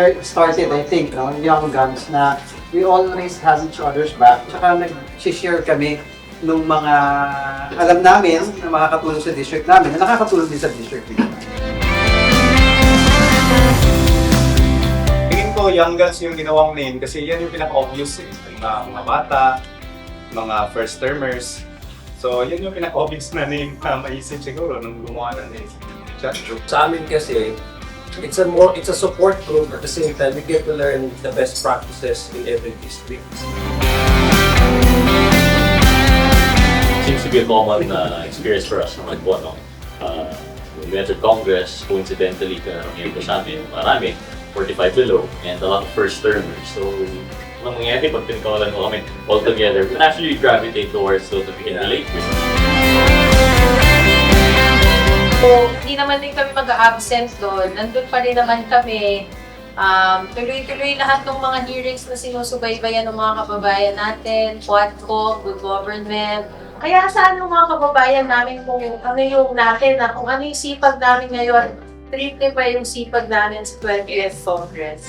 are started, I think, no, young guns na we always have each other's back. Tsaka nag-share kami nung mga alam namin na makakatulong sa district namin na nakakatulong din sa district nila. Tingin ko, Young Guns yung ginawang name kasi yan yung pinaka-obvious eh. Mga, mga bata, mga first-termers. So, yan yung pinaka-obvious na name na maisip siguro nung gumawa ng name. Sa amin kasi, it's a more it's a support group at the same time we get to learn the best practices in every district. seems to be a common uh, experience for us naman po, no? Uh, when we entered Congress, coincidentally, nangyari po sa amin, marami, 45 below, and a lot of first termers. So, anong mangyayari pag pinakawalan mo kami all together, we actually gravitate towards those that we can relate with. So, hindi naman din kami mag-absent doon. Nandun pa rin naman kami. Um, tuloy-tuloy lahat ng mga hearings na sinusubaybayan ng mga kababayan natin, Quadco, Good Government. Kaya saan yung mga kababayan namin kung ano yung natin, na kung ano yung sipag namin ngayon, triple pa yung sipag namin sa 20th Congress.